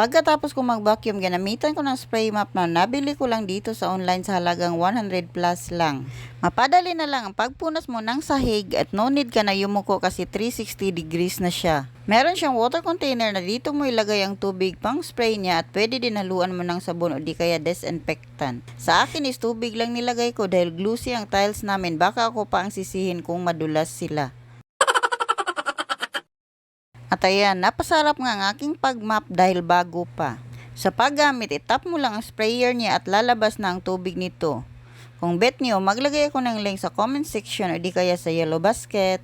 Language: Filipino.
Pagkatapos ko mag-vacuum, ginamitan ko ng spray mop na nabili ko lang dito sa online sa halagang 100 plus lang. Mapadali na lang ang pagpunas mo ng sahig at no need ka na yumuko kasi 360 degrees na siya. Meron siyang water container na dito mo ilagay ang tubig pang spray niya at pwede din haluan mo ng sabon o di kaya disinfectant. Sa akin is tubig lang nilagay ko dahil glucy ang tiles namin baka ako pa ang sisihin kung madulas sila. At ayan, napasarap nga ang aking pagmap dahil bago pa. Sa paggamit, itap mo lang ang sprayer niya at lalabas na ang tubig nito. Kung bet niyo, maglagay ako ng link sa comment section o di kaya sa yellow basket.